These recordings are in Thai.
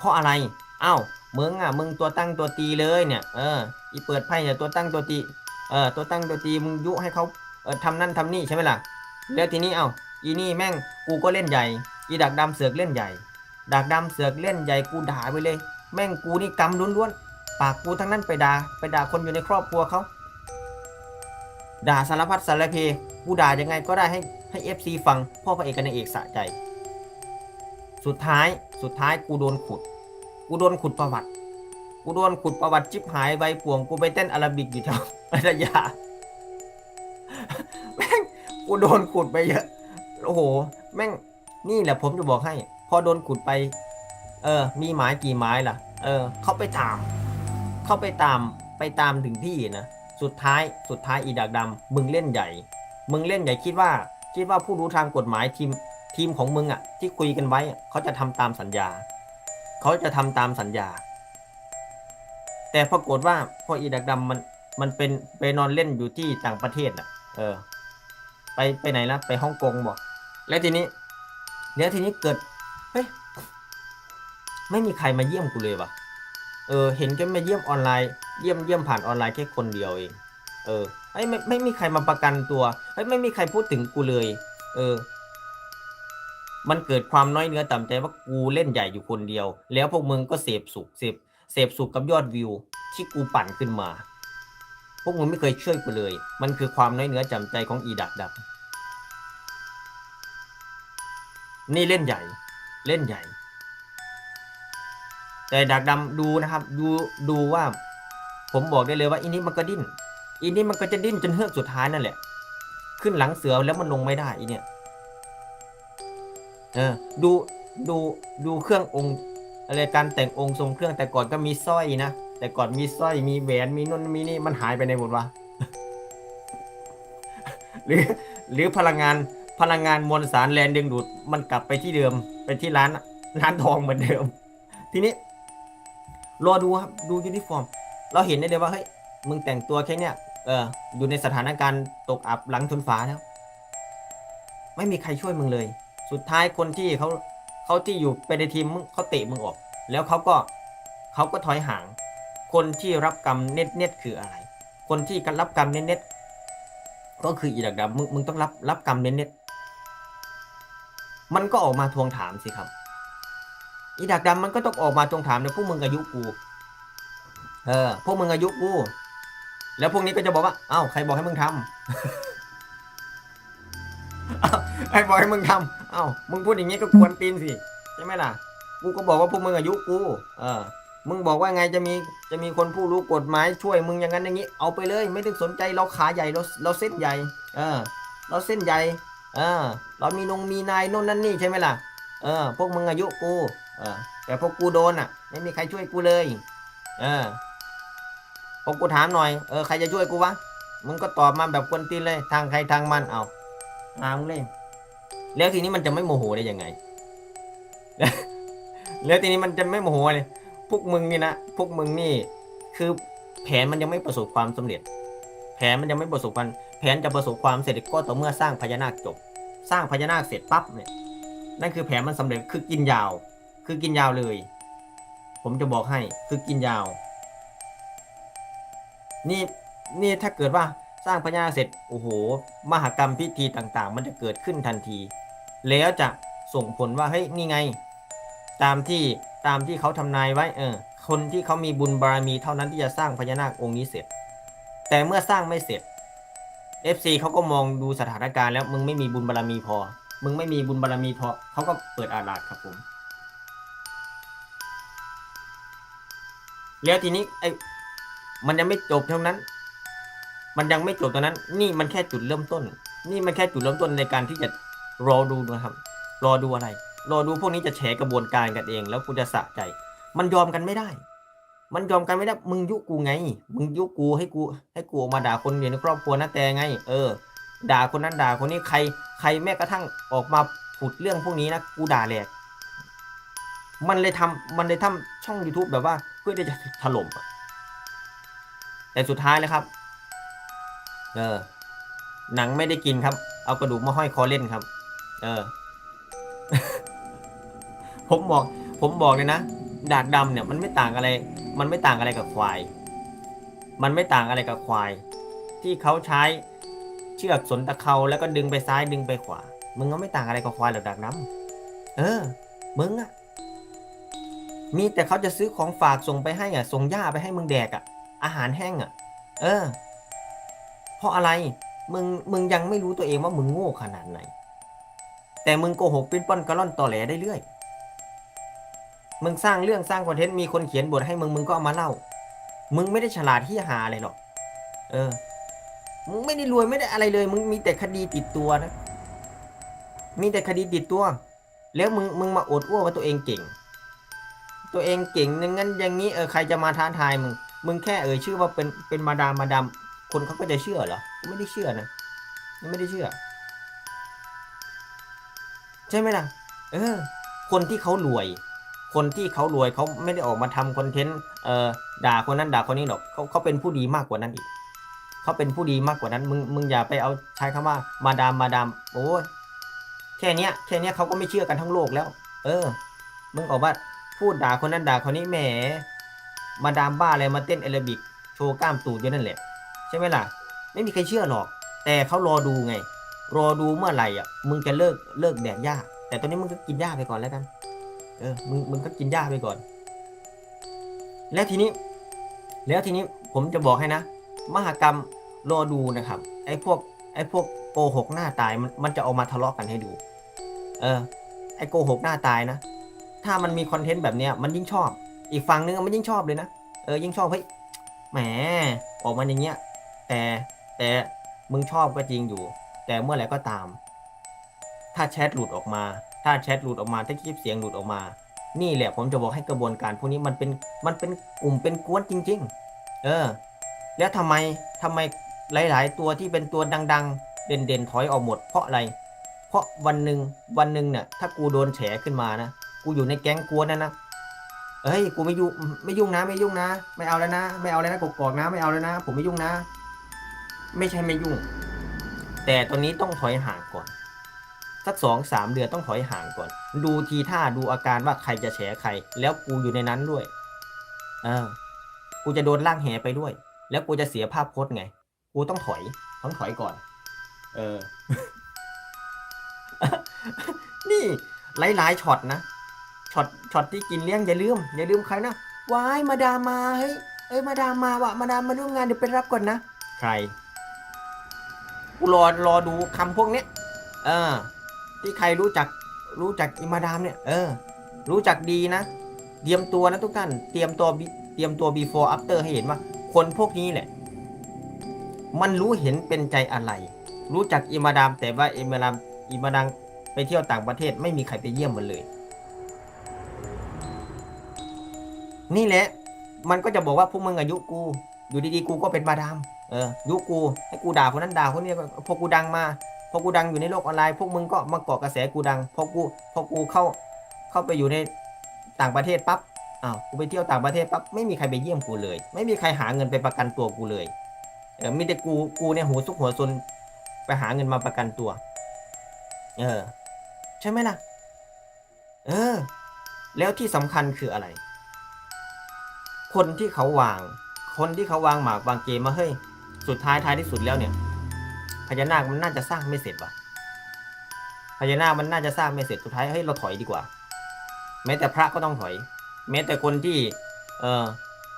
เพราะอะไรเอ้ามึงอะมึงตัวตั้งตัวตีเลยเนี่ยเอออีเปิดไพ่เนี่ยตัวตั้งตัวตีเออตัวตั้งตัวตีมึงยุให้เขาเออทำนั่นทำนี่ใช่ไหมล่ะแล้วทีนี้เอ้าอีนี่แม่งกูก็เล่นใหญ่อีดักดำเสือกเล่นใหญ่ ดักดำเสือกเล่นใหญ่กูด่าไปเลย แม่งกูนี่กำล้วนๆปากกูทั้งนั้นไปด่าไปด่าคนอยู่ในครอบครัวเขาด่าสารพัดสารเพกูด่ายังไงก็ได้ให้ให้เอฟซีฟังพ่อพระเอกกับนางเอกสะใจ สุดท้ายสุดท้ายกูโดนขุด กูโดนขุดประวัติ กูโดนขุดประวัติจิบหายใบป่วง กูไปเต้นอาราบิกอยู่แถวพัทยาแม่งกูโดนขุดไปเยอะ โอ้โห แม่งนี่แหละผมจะบอกให้ พอโดนขุดไป เออ มีหมายกี่หมายล่ะ เออ เขาไปตาม เขาไปตามไปตามถึงที่นะ สุดท้ายสุดท้ายอีดักดำมึงเล่นใหญ่ มึงเล่นใหญ่คิดว่า คิดว่าผู้รู้ทางกฎหมายทีมทีมของมึงอะ ที่คุยกันไว้เขาจะทำตามสัญญา เขาจะทำตามสัญญา แต่ปรากฏว่าพออีดักดำมันมันเป็นไปนอนเล่นอยู่ที่ต่างประเทศอะ เออ ไปไปไหนละไปฮ่องกงบอก แล้วทีนี้แล้วทีนี้เกิดเฮ้ยไม่มีใครมาเยี่ยมกูเลยว่ะ เออ เห็นแค่มาเยี่ยมออนไลน์ เยี่ยมเยี่ยมผ่านออนไลน์แค่คนเดียวเอง เออ ไอ้ไม่ไม่มีใครมาประกันตัวไอ้ไม่มีใครพูดถึงกูเลย เออ มันเกิดความน้อยเนื้อต่ำใจว่ากูเล่นใหญ่อยู่คนเดียว แล้วพวกมึงก็เสพสุขเสพเสพสุขกับยอดวิว ที่กูปั่นขึ้นมา พวกมึงไม่เคยช่วยกูเลย มันคือความน้อยเนื้อจำใจของอีดักดับ นี่เล่นใหญ่ เล่นใหญ่ แต่ดักดำดูนะครับ ดูดูว่า ผมบอกได้เลยว่าอีนี้มันก็ดิ้นอีนี้มันก็จะดิ้นจนเฮือกสุดท้ายนั่นแหละ ขึ้นหลังเสือแล้วมันลงไม่ได้อีเนี่ย เออ ดูดูดูเครื่ององค์อะไรการแต่งองค์ทรงเครื่องแต่ก่อนก็มีสร้อยนะแต่ก่อนมีสร้อยมีแหวนมีนู่นมีนี่มันหายไปในหมดวะหรือ หรือพลังงานพลังงานมวลสารแรงดึงดูดมันกลับไปที่เดิมไปที่ร้านร้านทองเหมือนเดิม ทีนี้ รอดูครับดูยูนิฟอร์ม เราเห็นได้เลยว่าเฮ้ยมึงแต่งตัวแค่เนี้ยเอออยู่ในสถานการณ์ตกอับหลังชนฝาแล้ว ไม่มีใครช่วยมึงเลย สุดท้ายคนที่เขาเขาที่อยู่ไปในทีมเขาเตะมึงออก แล้วเขาก็เขาก็ถอยห่าง คนที่รับกรรมเน็ตเน็ตคืออะไร คนที่กันรับกรรมเน็ตเน็ตก็คืออีดักดำมึงมึงต้องรับรับกรรมเน็ตเน็ตมันก็ออกมาทวงถามสิครับ อีดักดำมันก็ต้องออกมาทวงถามในพวกมึงอายุกู เออ พวกมึงอายุกู แล้วพวกนี้ก็จะบอกว่า เอ้า ใครบอกให้มึงทำเอ้าใครบอกให้มึงทำ เอ้ามึงพูดอย่างนี้ก็ควรตีนสิใช่ไหมล่ะ กูก็บอกว่าพวกมึงอายุกู เออ มึงบอกว่าไงจะมีจะมีคนผู้รู้กฎหมายช่วยมึงอย่างนั้นอย่างนี้ เอาไปเลยไม่ต้องสนใจเราขาใหญ่เราเราเส้นใหญ่ เออ เราเส้นใหญ่เออ เรามีนงมีนายโน่นนั่นนี่ใช่ไหมล่ะ เออ พวกมึงอายุกู เออ แต่พวกกูโดนอะ ไม่มีใครช่วยกูเลย เออพอกูถามหน่อย เออ ใครจะช่วยกูวะ มึงก็ตอบมาแบบกวนตีนเลย ทางใครทางมัน เอาหามึงเลย แล้วทีนี้มันจะไม่โมโหได้ยังไง แล้วทีนี้มันจะไม่โมโหเลย พวกมึงนี่นะ พวกมึงนี่ คือแผนมันยังไม่ประสบความสำเร็จ แผนมันยังไม่ประสบความแผนจะประสบความสำเร็จก็ต่อเมื่อสร้างพญานาคจบ สร้างพญานาคเสร็จปั๊บเนี่ย นั่นคือแผนมันสำเร็จ คือกินยาว คือกินยาวเลย ผมจะบอกให้ คือกินยาว นี่นี่ถ้าเกิดว่าสร้างพญานาคเสร็จ โอ้โห มหกรรมพิธีต่างๆ มันจะเกิดขึ้นทันที แล้วจะส่งผลว่าเฮ้ยนี่ไง ตามที่ตามที่เขาทำนายไว้เออคนที่เขามีบุญบารมีเท่านั้นที่จะสร้างพญานาคองค์นี้เสร็จ แต่เมื่อสร้างไม่เสร็จ FC เขาก็มองดูสถานการณ์แล้วมึงไม่มีบุญบารมีพอ มึงไม่มีบุญบารมีพอเขาก็เปิดอาลาดครับผม แล้วทีนี้ไอ้มันยังไม่จบเท่านั้น มันยังไม่จบตอนนั้น นี่มันแค่จุดเริ่มต้น นี่มันแค่จุดเริ่มต้นในการที่จะ รอดูนะครับ รอดูอะไร รอดูพวกนี้จะแฉกระบวนการกันเอง แล้วกูจะสะใจ มันยอมกันไม่ได้ มันยอมกันไม่ได้ มึงยุกูไง มึงยุกูให้กู ให้กูออกมาด่าคนอยู่ในครอบครัวนะแต่ไง เออ ด่าคนนั้นด่าคนนี้ใคร ใครแม้กระทั่งออกมาผุดเรื่องพวกนี้นะกูด่าแหลกมันเลยทำมันเลยทำช่อง YouTube แบบว่าเพื่อที่จะถล่มแต่สุดท้ายเลยครับ เออ หนังไม่ได้กินครับ เอากระดูกมาห้อยคอเล่นครับ เออ ผมบอก ผมบอกเลยนะ ดากดำเนี่ย มันไม่ต่างอะไร มันไม่ต่างอะไรกับควาย มันไม่ต่างอะไรกับควาย ที่เขาใช้เชือกสนตะเขาแล้วก็ดึงไปซ้ายดึงไปขวา มึงก็ไม่ต่างอะไรกับควายหรอกดากดำเออ มึงอะมีแต่เขาจะซื้อของฝากส่งไปให้อะ ส่งหญ้าไปให้มึงแดกอะ อาหารแห้งอะ เออ เพราะอะไร มึง มึงยังไม่รู้ตัวเองว่ามึงโง่ขนาดไหน แต่มึงโกหกปิ้นป้อนกระล่อนตอแหลได้เรื่อย มึงสร้างเรื่องสร้างคอนเทนต์มีคนเขียนบทให้มึงมึงก็เอามาเล่า มึงไม่ได้ฉลาดที่หาอะไรหรอก เออ มึงไม่ได้รวยไม่ได้อะไรเลย มึงมีแต่คดีติดตัวนะ มีแต่คดีติดตัว แล้วมึงมึงมาอดอ้วว่าตัวเองเก่ง ตัวเองเก่งอย่างนั้นอย่างนี้เออใครจะมาท้าทายมึง มึงแค่เอ่ยชื่อว่าเป็นเป็นมาดามมาดามคนเขาก็จะเชื่อเหรอ ไม่ได้เชื่อนะ ไม่ได้เชื่อ ใช่ไหมล่ะ เออ คนที่เขารวย คนที่เขารวยเขาไม่ได้ออกมาทำคอนเทนต์เอ่อด่าคนนั้นด่าคนนี้หรอกเขาเขาเป็นผู้ดีมากกว่านั้นอีกเขาเป็นผู้ดีมากกว่านั้น มึงมึงอย่าไปเอาใช้คำว่ามาดามมาดามโอ้ยแค่เนี้ยแค่เนี้ยเขาก็ไม่เชื่อกันทั้งโลกแล้ว เออ มึงออกว่าพูดด่าคนนั้นด่าคนนี้แหมมาดามบ้าอะไรมาเต้นแอโรบิกโชว์กล้ามตูดอยู่นั่นแหละ ใช่ไหมล่ะ ไม่มีใครเชื่อหรอก แต่เขารอดูไง รอดูเมื่อไหร่อะ มึงจะเลิกเลิกแดกหญ้า แต่ตอนนี้มึงก็กินหญ้าไปก่อนแล้วกัน เออ มึงมึงก็กินหญ้าไปก่อน แล้วทีนี้ แล้วทีนี้ผมจะบอกให้นะ มหากรรมรอดูนะครับ ไอ้พวก ไอ้พวกโกหกหน้าตายมันมันจะเอามาทะเลาะกันให้ดู เออ ไอ้โกหกหน้าตายนะ ถ้ามันมีคอนเทนต์แบบเนี้ยมันยิ่งชอบ อีกฝั่งนึงมันยิ่งชอบเลยนะ เออ ยิ่งชอบเฮ้ย แหม ออกมาอย่างเงี้ย แต่แต่มึงชอบก็จริงอยู่ แต่เมื่อไหร่ก็ตาม ถ้าแชทหลุดออกมา ถ้าแชทหลุดออกมาถ้าคลิปเสียงหลุดออกมา นี่แหละผมจะบอกให้กระบวนการพวกนี้มันเป็นมันเป็นกลุ่มเป็นกวนจริง ๆ เออ แล้วทำไมทำไมหลาย ๆ ตัวที่เป็นตัวดัง ๆ เด่นๆถอยออกหมดเพราะอะไร เพราะวันหนึ่งวันหนึ่งเนี่ยถ้ากูโดนแฉขึ้นมานะกูอยู่ในแก๊งกวนนั่นนะเอ้ย กูไม่ยุ่งไม่ยุ่งนะ ไม่ยุ่งนะ ไม่เอาแล้วนะ ไม่เอาแล้วนะกกอกนะ ไม่เอาแล้วนะ ผมไม่ยุ่งนะ ไม่ใช่ไม่ยุ่ง แต่ตอนนี้ต้องถอยห่างก่อน สักสองสามเดือนต้องถอยห่างก่อน ดูทีท่าดูอาการว่าใครจะแฉใคร แล้วกูอยู่ในนั้นด้วย เออ กูจะโดนล่างแหไปด้วย แล้วกูจะเสียภาพพจน์ไง กูต้องถอย ต้องถอยก่อน เออ นี่หลายๆช็อตนะช็อตช็อตที่กินเลี้ยงอย่าลืม อย่าลืมใครนะวายมาดามาเฮ้ยเอ้ยมาดามมาว่ะมาดามมาร่วมงานเดี๋ยวไปรับก่อนนะ ใคร กูรอรอดูคำพวกเนี้ยเออ ที่ใครรู้จักรู้จักอิมาดามเนี่ย เออ รู้จักดีนะ เตรียมตัวนะทุกท่าน เตรียมตัวเตรียมตัว before after ให้เห็นว่า คนพวกนี้แหละ มันรู้เห็นเป็นใจอะไร รู้จักอิมาดามแต่ว่าอิมาดามอิมาดามไปเที่ยวต่างประเทศไม่มีใครไปเยี่ยมมันเลย นี่แหละ มันก็จะบอกว่าพวกมึงอายุกู อยู่ดีๆกูก็เป็นมาดาม เออยุกูให้กูด่าคนนั้นด่าคนนี้พอกูดังมาพอกูดังอยู่ในโลกออนไลน์พวกมึงก็มาเกาะกระแสกูดังพอกูพอกูเข้าเข้าไปอยู่ในต่างประเทศปั๊บอ้าวกูไปเที่ยวต่างประเทศปั๊บไม่มีใครไปเยี่ยมกูเลย ไม่มีใครหาเงินไปประกันตัวกูเลยเออมีแต่กูกูเนี่ยหัวซุกหัวซนไปหาเงินมาประกันตัว เออ ใช่ไหมล่ะ เออ แล้วที่สำคัญคืออะไร คนที่เขาวาง คนที่เขาวางหมากวางเกมมาเฮ้ย สุดท้ายท้ายที่สุดแล้วเนี่ยพญานาคมันน่าจะสร้างไม่เสร็จว่ะพญานาคมันน่าจะสร้างไม่เสร็จสุดท้ายเฮ้ยเราถอยดีกว่า แม้แต่พระก็ต้องถอย แม้แต่คนที่ เออ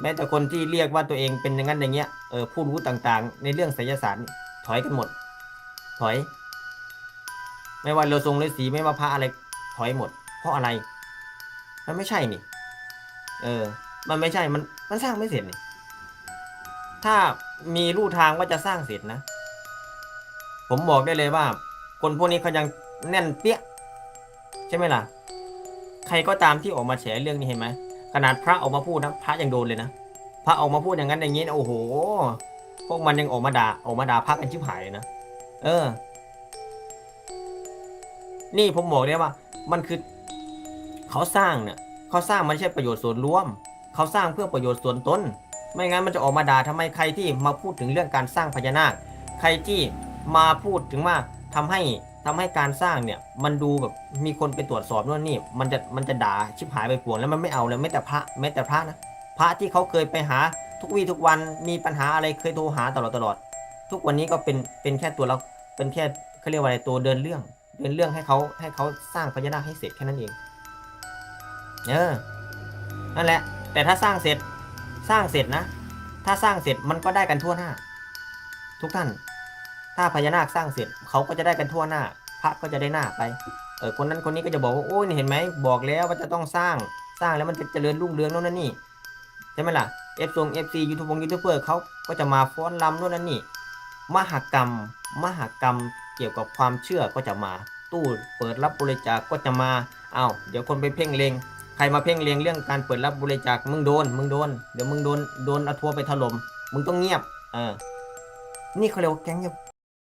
แม้แต่คนที่เรียกว่าตัวเองเป็นอย่างนั้นอย่างเงี้ยเออผู้รู้ต่างๆ ในเรื่องไสยศาสตร์ถอยกันหมด ถอย ไม่ว่าเราทรงฤาษีไม่ว่าพระอะไรถอยหมด เพราะอะไร มันไม่ใช่นี่ เออ มันไม่ใช่มันมันสร้างไม่เสร็จนี่ถ้า มีรูทางว่าจะสร้างเสร็จนะ ผมบอกได้เลยว่า คนพวกนี้เขายังแน่นเปี้ย ใช่ไหมล่ะ ใครก็ตามที่ออกมาแฉเรื่องนี้เห็นไหมขนาดพระออกมาพูดนะพระยังโดนเลยนะพระออกมาพูดอย่างนั้นอย่างนี้นะโอ้โห พวกมันยังออกมาด่าออกมาด่าพระกันชิบหายเลยนะเออ นี่ผมบอกได้ว่า มันคือเขาสร้างเนี่ยเขาสร้างมันไม่ใช่ประโยชน์ส่วนรวม เขาสร้างเพื่อประโยชน์ส่วนตน ไม่งั้นมันจะออกมาด่าทำไมใครที่มาพูดถึงเรื่องการสร้างพญานาค ใครที่มาพูดถึงว่าทำให้ทำให้การสร้างเนี่ยมันดูแบบมีคนไปตรวจสอบนู่นนี่มันจะมันจะด่าชิบหายไปปวงแล้วมันไม่เอาเลยแม้แต่พระแม้แต่พระนะพระที่เขาเคยไปหาทุกวี่ทุกวันมีปัญหาอะไรเคยโทรหาตลอดตลอด ทุกวันนี้ก็เป็นเป็นแค่ตัวเราเป็นแค่เขาเรียกว่าอะไรตัวเดินเรื่อง เดินเรื่องให้เขาให้เขาสร้างพญานาคให้เสร็จแค่นั้นเองเออนั่นแหละ แต่ถ้าสร้างเสร็จ สร้างเสร็จนะ ถ้าสร้างเสร็จมันก็ได้กันทั่วหน้า ทุกท่าน ถ้าพญานาคสร้างเสร็จเขาก็จะได้กันทั่วหน้า พระก็จะได้หน้าไป เออคนนั้นคนนี้ก็จะบอกว่าโอ้ยเห็นไหมบอกแล้วว่าจะต้องสร้างสร้างแล้วมันจะเจริญรุ่งเรืองโน่นนั่นนี่ใช่ไหมล่ะเอฟซงเอฟซียูทูบงยูทูบเบอร์เขาก็จะมาฟ้อนรำโน่นนั่นนี่มหกรรม มหกรรมเกี่ยวกับความเชื่อก็จะมา ตู้เปิดรับบริจาคก็จะมาเอ้าเดี๋ยวคนไปเพ่งเลง ใครมาเพ่งเลียงเรื่องการเปิดรับบริจาคมึงโดน มึงโดน เดี๋ยวมึงโดนโดนเอาทัวร์ไปถล่มมึงต้องเงียบ เออ นี่เขาเรียกว่าแก๊งเงียบ